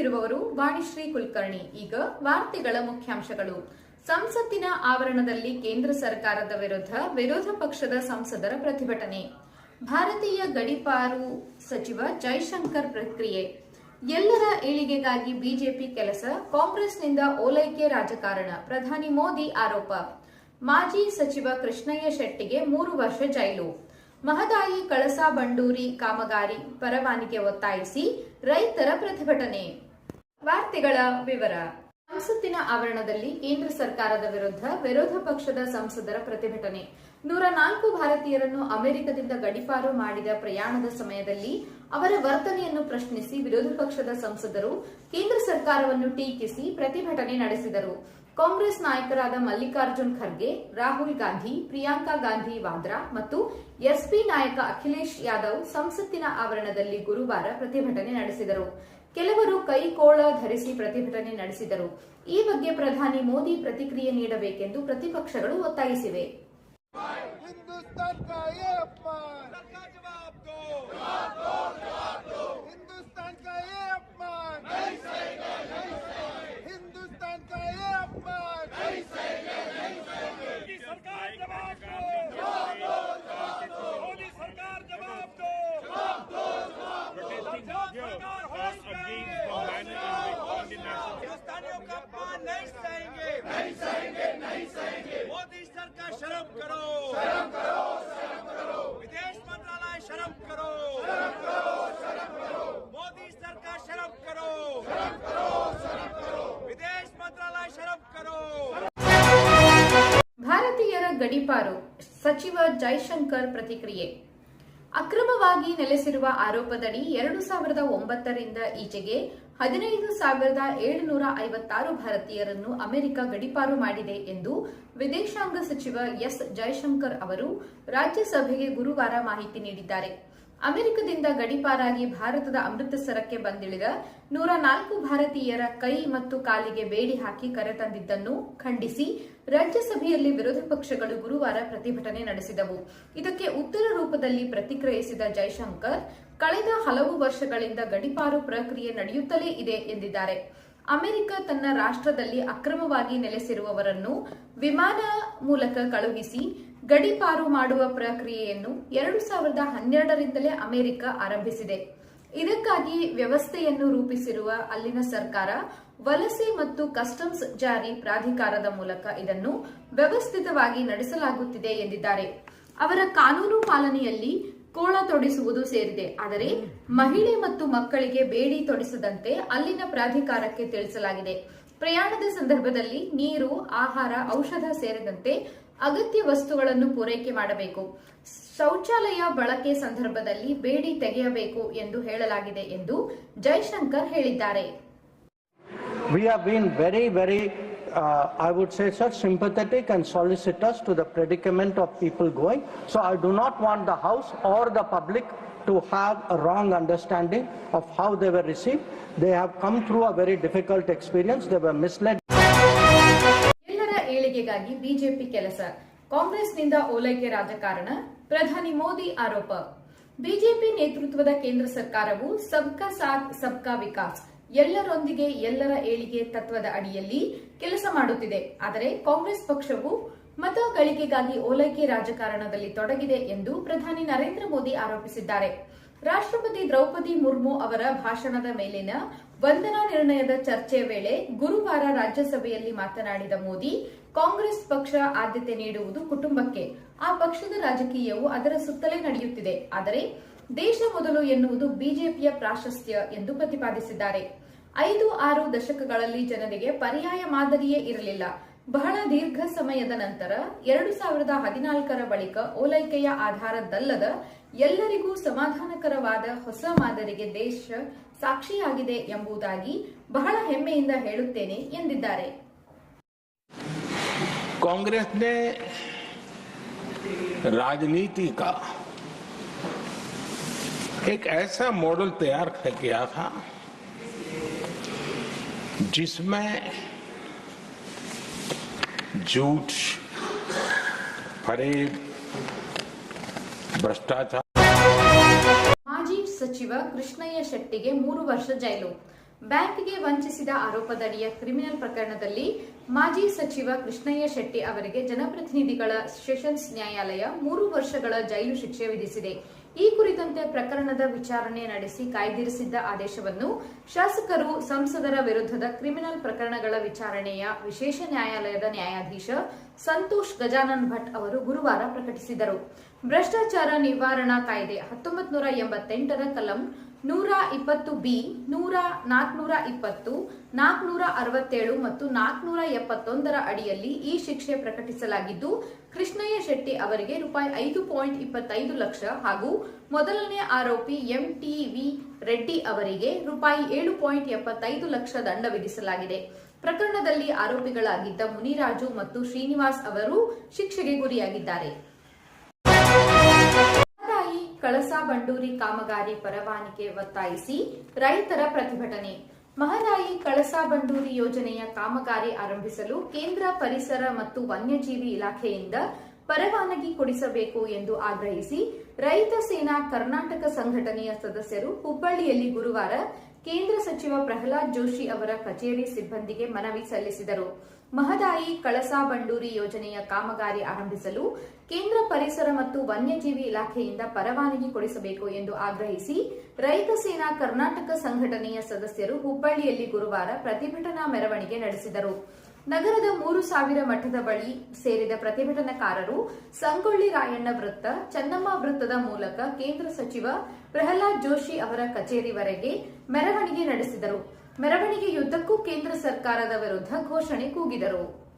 ಇರುವವರು ವಾಣಿಶ್ರೀ ಕುಲಕರ್ಣಿ. ಈಗ ವಾರ್ತೆಗಳ ಮುಖ್ಯಾಂಶಗಳು. ಸಂಸತ್ತಿನ ಆವರಣದಲ್ಲಿ ಕೇಂದ್ರ ಸರ್ಕಾರದ ವಿರುದ್ಧ ವಿರೋಧ ಪಕ್ಷದ ಸಂಸದರ ಪ್ರತಿಭಟನೆ. ಭಾರತೀಯ ಗಡಿಪಾರು ಸಚಿವ ಜೈಶಂಕರ್ ಪ್ರಕ್ರಿಯೆ. ಎಲ್ಲರ ಏಳಿಗೆಗಾಗಿ ಬಿಜೆಪಿ ಕೆಲಸ, ಕಾಂಗ್ರೆಸ್ನಿಂದ ಓಲೈಕೆ ರಾಜಕಾರಣ, ಪ್ರಧಾನಿ ಮೋದಿ ಆರೋಪ. ಮಾಜಿ ಸಚಿವ ಕೃಷ್ಣಯ್ಯ ಶೆಟ್ಟಿಗೆ ಮೂರು ವರ್ಷ ಜೈಲು. ಮಹದಾಯಿ, ಕಳಸಾ ಬಂಡೂರಿ ಕಾಮಗಾರಿ ಪರವಾನಿಗೆ ಒತ್ತಾಯಿಸಿ ರೈತರ ಪ್ರತಿಭಟನೆ. ವಾರ್ತೆಗಳ ವಿವರ. ಸಂಸತ್ತಿನ ಆವರಣದಲ್ಲಿ ಕೇಂದ್ರ ಸರ್ಕಾರದ ವಿರುದ್ಧ ವಿರೋಧ ಪಕ್ಷದ ಸಂಸದರ ಪ್ರತಿಭಟನೆ. ನೂರ ನಾಲ್ಕು ಭಾರತೀಯರನ್ನು ಅಮೆರಿಕದಿಂದ ಗಡಿಪಾರು ಮಾಡಿದ ಪ್ರಯಾಣದ ಸಮಯದಲ್ಲಿ ಅವರ ವರ್ತನೆಯನ್ನು ಪ್ರಶ್ನಿಸಿ ವಿರೋಧ ಪಕ್ಷದ ಸಂಸದರು ಕೇಂದ್ರ ಸರ್ಕಾರವನ್ನು ಟೀಕಿಸಿ ಪ್ರತಿಭಟನೆ ನಡೆಸಿದರು. ಕಾಂಗ್ರೆಸ್ ನಾಯಕರಾದ ಮಲ್ಲಿಕಾರ್ಜುನ್ ಖರ್ಗೆ, ರಾಹುಲ್ ಗಾಂಧಿ, ಪ್ರಿಯಾಂಕಾ ಗಾಂಧಿ ವಾದ್ರಾ ಮತ್ತು ಎಸ್ಪಿ ನಾಯಕ ಅಖಿಲೇಶ್ ಯಾದವ್ ಸಂಸತ್ತಿನ ಆವರಣದಲ್ಲಿ ಗುರುವಾರ ಪ್ರತಿಭಟನೆ ನಡೆಸಿದರು. ಕೆಲವರು ಕೈಕೋಳ ಧರಿಸಿ ಪ್ರತಿಭಟನೆ ನಡೆಸಿದರು ಈ ಬಗ್ಗೆ ಪ್ರಧಾನಿ ಮೋದಿ ಪ್ರತಿಕ್ರಿಯೆ ನೀಡಬೇಕೆಂದು ಪ್ರತಿಪಕ್ಷಗಳು ಒತ್ತಾಯಿಸಿವೆ हिंदुस्तान का ये अपमान शर्म करो शर्म करो शर्म करो विदेश मंत्रालय शर्म करो शर्म करो शर्म करो मोदी सरकार शर्म करो शर्म करो शर्म करो विदेश मंत्रालय शर्म करो ಭಾರತೀಯರ ಗಡಿಪಾರು ಸಚಿವ ಜೈಶಂಕರ್ ಪ್ರತಿಕ್ರಿಯೆ ಅಕ್ರಮವಾಗಿ ನೆಲೆಸಿರುವ ಆರೋಪದಡಿ ಎರಡು ಸಾವಿರದ ಒಂಬತ್ತರಿಂದ ಈಚೆಗೆ ಹದಿನೈದು ಸಾವಿರದ ಏಳುನೂರ ಐವತ್ತಾರು ಭಾರತೀಯರನ್ನು ಅಮೆರಿಕ ಗಡಿಪಾರು ಮಾಡಿದೆ ಎಂದು ವಿದೇಶಾಂಗ ಸಚಿವ ಎಸ್ ಜೈಶಂಕರ್ ಅವರು ರಾಜ್ಯಸಭೆಗೆ ಗುರುವಾರ ಮಾಹಿತಿ ನೀಡಿದ್ದಾರೆ. ಅಮೆರಿಕದಿಂದ ಗಡಿಪಾರಾಗಿ ಭಾರತದ ಅಮೃತಸರಕ್ಕೆ ಬಂದಿಳಿದ ನೂರ ನಾಲ್ಕು ಭಾರತೀಯರ ಕೈ ಮತ್ತು ಕಾಲಿಗೆ ಬೇಡಿ ಹಾಕಿ ಕರೆತಂದಿದ್ದನ್ನು ಖಂಡಿಸಿ ರಾಜ್ಯಸಭೆಯಲ್ಲಿ ವಿರೋಧ ಪಕ್ಷಗಳು ಗುರುವಾರ ಪ್ರತಿಭಟನೆ ನಡೆಸಿದವು. ಇದಕ್ಕೆ ಉತ್ತರ ರೂಪದಲ್ಲಿ ಪ್ರತಿಕ್ರಿಯಿಸಿದ ಜೈಶಂಕರ್, ಕಳೆದ ಹಲವು ವರ್ಷಗಳಿಂದ ಗಡಿಪಾರು ಪ್ರಕ್ರಿಯೆ ನಡೆಯುತ್ತಲೇ ಇದೆ ಎಂದಿದ್ದಾರೆ. ಅಮೆರಿಕ ತನ್ನ ರಾಷ್ಟ್ರದಲ್ಲಿ ಅಕ್ರಮವಾಗಿ ನೆಲೆಸಿರುವವರನ್ನು ವಿಮಾನ ಮೂಲಕ ಕಳುಹಿಸಿ ಗಡಿಪಾರು ಮಾಡುವ ಪ್ರಕ್ರಿಯೆಯನ್ನು ಎರಡು ಸಾವಿರದ ಹನ್ನೆರಡರಿಂದಲೇ ಅಮೆರಿಕ ಆರಂಭಿಸಿದೆ. ಇದಕ್ಕಾಗಿ ವ್ಯವಸ್ಥೆಯನ್ನು ರೂಪಿಸಿರುವ ಅಲ್ಲಿನ ಸರ್ಕಾರ ವಲಸೆ ಮತ್ತು ಕಸ್ಟಮ್ಸ್ ಜಾರಿ ಪ್ರಾಧಿಕಾರದ ಮೂಲಕ ಇದನ್ನು ವ್ಯವಸ್ಥಿತವಾಗಿ ನಡೆಸಲಾಗುತ್ತಿದೆ ಎಂದಿದ್ದಾರೆ. ಅವರ ಕಾನೂನು ಪಾಲನೆಯಲ್ಲಿ ಕೋಳ ತೊಡಿಸುವುದು ಸೇರಿದೆ. ಆದರೆ ಮಹಿಳೆ ಮತ್ತು ಮಕ್ಕಳಿಗೆ ಬೇಡಿ ತೊಡಿಸದಂತೆ ಅಲ್ಲಿನ ಪ್ರಾಧಿಕಾರಕ್ಕೆ ತಿಳಿಸಲಾಗಿದೆ. ಪ್ರಯಾಣದ ಸಂದರ್ಭದಲ್ಲಿ ನೀರು, ಆಹಾರ, ಔಷಧ ಸೇರಿದಂತೆ ಅಗತ್ಯ ವಸ್ತುಗಳನ್ನು ಪೂರೈಕೆ ಮಾಡಬೇಕು. ಶೌಚಾಲಯ ಬಳಕೆ ಸಂದರ್ಭದಲ್ಲಿ ಬೇಡಿ ತೆಗೆಯಬೇಕು ಎಂದು ಹೇಳಲಾಗಿದೆ ಎಂದು ಜೈಶಂಕರ್ ಹೇಳಿದ್ದಾರೆ. We have been very, very, uh, I would say, such sympathetic and solicitous to the predicament of people going. So I do not want the House or the public to have a wrong understanding of how they were received. They have come through a very difficult experience. They were misled. ಎಲ್ಲರ ಏಳಿಗೆಗಾಗಿ BJP ಕೆಲಸ ಕಾಂಗ್ರೆಸ್ನಿಂದ ಓಲೈಕೆ ರಾಜಕಾರಣ ಪ್ರಧಾನಿ ಮೋದಿ ಆರೋಪ BJP ನೇತೃತ್ವದ ಕೇಂದ್ರ ಸರ್ಕಾರವು ಸಬ್ಕಾ ಸಾಥ್ ಸಬ್ಕಾ ವಿಕಾಸ್ ಎಲ್ಲರೊಂದಿಗೆ ಎಲ್ಲರ ಏಳಿಗೆ ತತ್ವದ ಅಡಿಯಲ್ಲಿ ಕೆಲಸ ಮಾಡುತ್ತಿದೆ. ಆದರೆ ಕಾಂಗ್ರೆಸ್ ಪಕ್ಷವು ಮತ ಗಳಿಕೆಗಾಗಿ ಓಲೈಕೆ ರಾಜಕಾರಣದಲ್ಲಿ ತೊಡಗಿದೆ ಎಂದು ಪ್ರಧಾನಿ ನರೇಂದ್ರ ಮೋದಿ ಆರೋಪಿಸಿದ್ದಾರೆ. ರಾಷ್ಟ್ರಪತಿ ದ್ರೌಪದಿ ಮುರ್ಮು ಅವರ ಭಾಷಣದ ಮೇಲಿನ ವಂದನಾ ನಿರ್ಣಯದ ಚರ್ಚೆ ವೇಳೆ ಗುರುವಾರ ರಾಜ್ಯಸಭೆಯಲ್ಲಿ ಮಾತನಾಡಿದ ಮೋದಿ, ಕಾಂಗ್ರೆಸ್ ಪಕ್ಷ ಆದ್ಯತೆ ನೀಡುವುದು ಕುಟುಂಬಕ್ಕೆ, ಆ ಪಕ್ಷದ ರಾಜಕೀಯವು ಅದರ ಸುತ್ತಲೇ ನಡೆಯುತ್ತಿದೆ. ಆದರೆ ದೇಶ ಮೊದಲು ಎನ್ನುವುದು ಬಿಜೆಪಿಯ ಪ್ರಾಶಸ್ತ್ಯ ಎಂದು ಪ್ರತಿಪಾದಿಸಿದ್ದಾರೆ. ಐದು ಆರು ದಶಕಗಳಲ್ಲಿ ಜನರಿಗೆ ಪರ್ಯಾಯ ಮಾದರಿಯೇ ಇರಲಿಲ್ಲ. ಬಹಳ ದೀರ್ಘ ಸಮಯದ ನಂತರ ಎರಡು ಸಾವಿರದ ಹದಿನಾಲ್ಕರ ಬಳಿಕ ಓಲೈಕೆಯ ಆಧಾರದಲ್ಲದ ಎಲ್ಲರಿಗೂ ಸಮಾಧಾನಕರವಾದ ಹೊಸ ಮಾದರಿಗೆ ದೇಶ ಸಾಕ್ಷಿಯಾಗಿದೆ ಎಂಬುದಾಗಿ ಬಹಳ ಹೆಮ್ಮೆಯಿಂದ ಹೇಳುತ್ತೇನೆ ಎಂದಿದ್ದಾರೆ. ಕಾಂಗ್ರೆಸ್ ರಾಜನೀತಿ एक ऐसा मॉडल तैयार किया था जिसमें झूठ फरेब भ्रष्टाचार ಮಾಜಿ ಸಚಿವ ಕೃಷ್ಣಯ್ಯ ಶೆಟ್ಟಿಗೆ ಮೂರು ವರ್ಷ ಜೈಲು ಬ್ಯಾಂಕ್ಗೆ ವಂಚಿಸಿದ ಆರೋಪದಡಿಯ ಕ್ರಿಮಿನಲ್ ಪ್ರಕರಣದಲ್ಲಿ ಮಾಜಿ ಸಚಿವ ಕೃಷ್ಣಯ್ಯ ಶೆಟ್ಟಿ ಅವರಿಗೆ ಜನಪ್ರತಿನಿಧಿಗಳ ಸೆಷನ್ಸ್ ನ್ಯಾಯಾಲಯ ಮೂರು ವರ್ಷಗಳ ಜೈಲು ಶಿಕ್ಷೆ ವಿಧಿಸಿದೆ. ಈ ಕುರಿತಂತೆ ಪ್ರಕರಣದ ವಿಚಾರಣೆ ನಡೆಸಿ ಕಾಯ್ದಿರಿಸಿದ್ದ ಆದೇಶವನ್ನು ಶಾಸಕರು ಸಂಸದರ ವಿರುದ್ಧದ ಕ್ರಿಮಿನಲ್ ಪ್ರಕರಣಗಳ ವಿಚಾರಣೆಯ ವಿಶೇಷ ನ್ಯಾಯಾಲಯದ ನ್ಯಾಯಾಧೀಶ ಸಂತೋಷ್ ಗಜಾನನ್ ಭಟ್ ಅವರು ಗುರುವಾರ ಪ್ರಕಟಿಸಿದರು. ಭ್ರಷ್ಟಾಚಾರ ನಿವಾರಣಾ ಕಾಯ್ದೆ ಹತ್ತೊಂಬತ್ತು ನೂರ ಎಂಬತ್ತೆಂಟರ ಕಲಂ ನೂರ ಇಪ್ಪತ್ತು ಬಿ, ನೂರ ನಾಲ್ಕುನೂರ ಇಪ್ಪತ್ತು, ನಾಲ್ಕುನೂರ ಅರವತ್ತೇಳು ಮತ್ತು ನಾಲ್ಕುನೂರ ಎಪ್ಪತ್ತೊಂದರ ಅಡಿಯಲ್ಲಿ ಈ ಶಿಕ್ಷೆ ಪ್ರಕಟಿಸಲಾಗಿದ್ದು, ಕೃಷ್ಣಯ್ಯ ಶೆಟ್ಟಿ ಅವರಿಗೆ ರೂಪಾಯಿ ಐದು ಪಾಯಿಂಟ್ ಇಪ್ಪತ್ತೈದು ಲಕ್ಷ ಹಾಗೂ ಮೊದಲನೇ ಆರೋಪಿ ಎಂ ಟಿ ವಿ ರೆಡ್ಡಿ ಅವರಿಗೆ ರೂಪಾಯಿ ಏಳು ಪಾಯಿಂಟ್ ಎಪ್ಪತ್ತೈದು ಲಕ್ಷ ದಂಡ ವಿಧಿಸಲಾಗಿದೆ. ಪ್ರಕರಣದಲ್ಲಿ ಆರೋಪಿಗಳಾಗಿದ್ದ ಮುನಿರಾಜು ಮತ್ತು ಶ್ರೀನಿವಾಸ್ ಅವರು ಶಿಕ್ಷೆಗೆ ಗುರಿಯಾಗಿದ್ದಾರೆ. ಕಳಸಾ ಬಂಡೂರಿ ಕಾಮಗಾರಿ ಪರವಾನಿಗೆ ಒತ್ತಾಯಿಸಿ ರೈತರ ಪ್ರತಿಭಟನೆ. ಮಹದಾಯಿ ಕಳಸಾ ಬಂಡೂರಿ ಯೋಜನೆಯ ಕಾಮಗಾರಿ ಆರಂಭಿಸಲು ಕೇಂದ್ರ ಪರಿಸರ ಮತ್ತು ವನ್ಯಜೀವಿ ಇಲಾಖೆಯಿಂದ ಪರವಾನಗಿ ಕೊಡಿಸಬೇಕು ಎಂದು ಆಗ್ರಹಿಸಿ ರೈತ ಸೇನಾ ಕರ್ನಾಟಕ ಸಂಘಟನೆಯ ಸದಸ್ಯರು ಹುಬ್ಬಳ್ಳಿಯಲ್ಲಿ ಗುರುವಾರ ಕೇಂದ್ರ ಸಚಿವ ಪ್ರಹ್ಲಾದ್ ಜೋಶಿ ಅವರ ಕಚೇರಿ ಸಿಬ್ಬಂದಿಗೆ ಮನವಿ ಸಲ್ಲಿಸಿದರು. ಮಹದಾಯಿ ಕಳಸಾ ಬಂಡೂರಿ ಯೋಜನೆಯ ಕಾಮಗಾರಿ ಆರಂಭಿಸಲು ಕೇಂದ್ರ ಪರಿಸರ ಮತ್ತು ವನ್ಯಜೀವಿ ಇಲಾಖೆಯಿಂದ ಪರವಾನಗಿ ಕೊಡಿಸಬೇಕು ಎಂದು ಆಗ್ರಹಿಸಿ ರೈತ ಸೇನಾ ಕರ್ನಾಟಕ ಸಂಘಟನೆಯ ಸದಸ್ಯರು ಹುಬ್ಬಳ್ಳಿಯಲ್ಲಿ ಗುರುವಾರ ಪ್ರತಿಭಟನಾ ಮೆರವಣಿಗೆ ನಡೆಸಿದರು. ನಗರದ ಮೂರು ಸಾವಿರ ಮಠದ ಬಳಿ ಸೇರಿದ ಪ್ರತಿಭಟನಾಕಾರರು ಸಂಗೊಳ್ಳಿ ರಾಯಣ್ಣ ವೃತ್ತ, ಚನ್ನಮ್ಮ ವೃತ್ತದ ಮೂಲಕ ಕೇಂದ್ರ ಸಚಿವ ಪ್ರಹ್ಲಾದ್ ಜೋಶಿ ಅವರ ಕಚೇರಿವರೆಗೆ ಮೆರವಣಿಗೆ ನಡೆಸಿದರು. ಮೆರವಣಿಗೆಯುದ್ದಕ್ಕೂ ಕೇಂದ್ರ ಸರ್ಕಾರದ ವಿರುದ್ಧ ಘೋಷಣೆ ಕೂಗಿದರು.